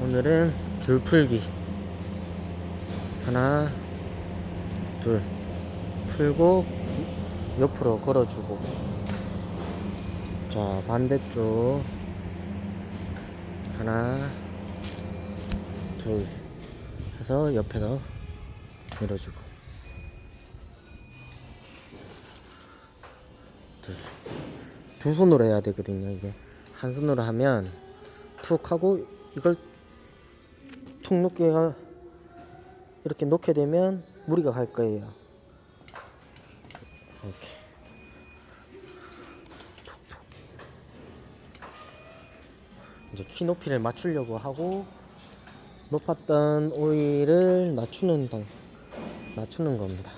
오늘은 줄풀기. 하나 둘. 풀고 옆으로 걸어주고. 자 반대쪽. 하나 둘. 해서 옆에서 밀어주고. 둘. 두 손으로 해야 되거든요 이게. 한 손으로 하면 툭 하고 이걸 툭 놓게 하- 이렇게 놓게 되면 무리가 갈 거예요 이렇게 툭툭 이제 키 높이를 맞추려고 하고 높았던 오일을 낮추는 당 낮추는 겁니다.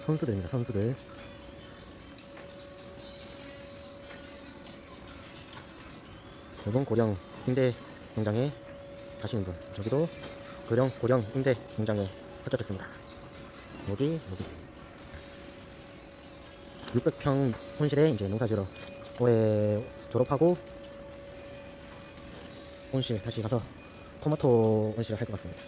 선수들입니다. 선수들. 이번 고령 임대 공장에 가시는 분 저기도 고령 고령 임대 공장에 합격했습니다. 여기 여기 600평 혼실에 이제 농사지러 올해 졸업하고 온실 다시 가서 토마토 온실을 할 것 같습니다.